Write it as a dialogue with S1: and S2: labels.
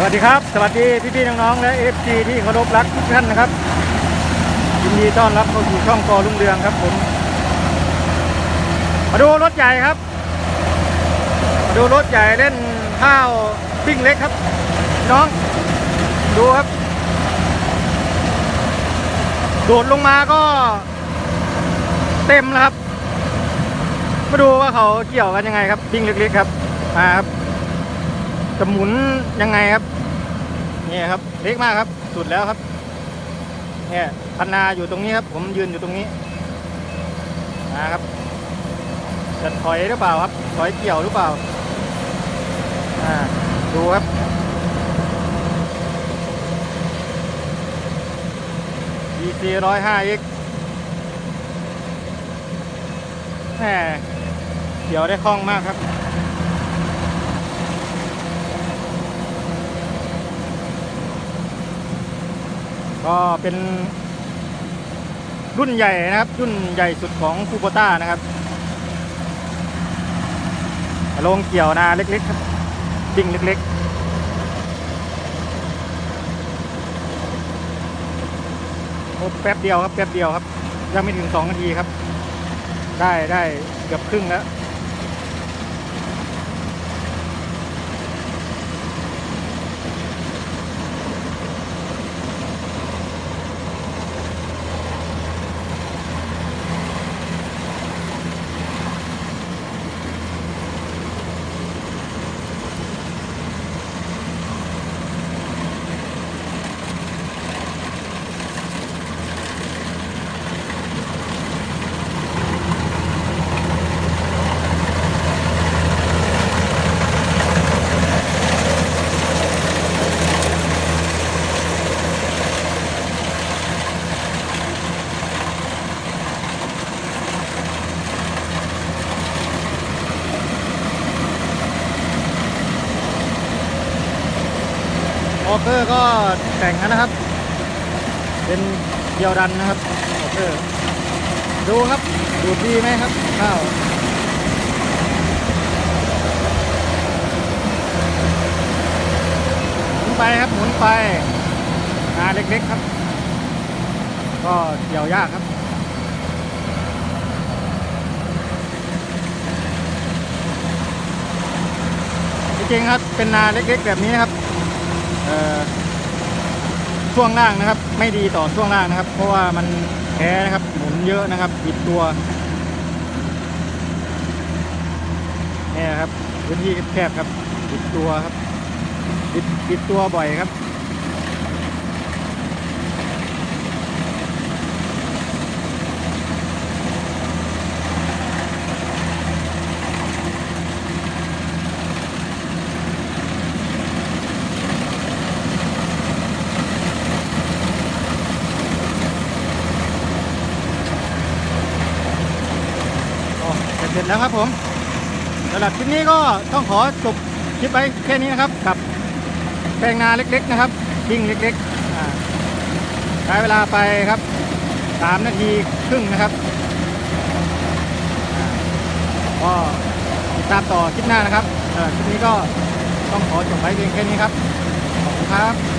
S1: สวัสดีครับ สวัสดีพี่ๆน้องๆและเอฟซีที่เคารพรักทุกท่านนะครับยินดีต้อนรับเข้าสู่ช่องกอลุงเรืองครับผม มาดูรถใหญ่ครับ มาดูรถใหญ่เล่นข้าวปิ้งเล็กครับ น้อง ดูครับ โดดลงมาก็เต็มแล้วครับ มาดูว่าเขาเกี่ยวกันยังไงครับปิ้งเล็กๆครับมาครับ จะหมุนยังไงครับนี่ครับเล็กมากครับสุดแล้วครับเนี่ยพันนาอยู่ตรงนี้ครับ ผมยืนอยู่ตรงนี้นะครับจะถอยหรือเปล่าครับ ถอยเกี่ยวหรือเปล่าอ่าดูครับ EC ร้อยห้า X แหมเกี่ยวได้คล่องมากครับ ก็เป็น รุ่นใหญ่นะครับ รุ่นใหญ่สุดของคูโบต้านะครับลงเกี่ยวนาเล็กๆครับดิ่งเล็กๆโอ้แป๊บเดียวครับแป๊บเดียวครับ ยังไม่ถึงสองนาทีครับ ได้ได้เกือบครึ่งแล้ว ออเกอร์ก็แต่งนะครับ เป็นเดียวดันนะครับออเกอร์ดูครับ ดูดีไหมครับข้าวหมุนไปครับหมุนไปงาเล็กๆครับ ก็เกี่ยวยากครับจริงๆครับเป็นนาเล็กๆแบบนี้นะครับ ช่วงล่างนะครับ ไม่ดีต่อช่วงล่างนะครับ เพราะว่ามันแพ้นะครับหมุนเยอะนะครับบิดตัวนี่ครับพื้นที่แคบครับบิดตัวครับบิดบิดตัวบ่อยครับ ร็จแล้วครับผมสำหรับคลิปนี้ก็ต้องขอจบคลิปไว้แค่นี้นะครับ กับแปลงนาเล็กๆนะครับวิ่งเล็กๆอ่าใช้เวลาไปครับ3นาทีครึ่งนะครับอ่าก็ติดตามต่อคลิปหน้านะครับสำหรับคลิปนี้ก็ต้องขอจบไว้เพียงแค่นี้ครับ ขอบคุณครับ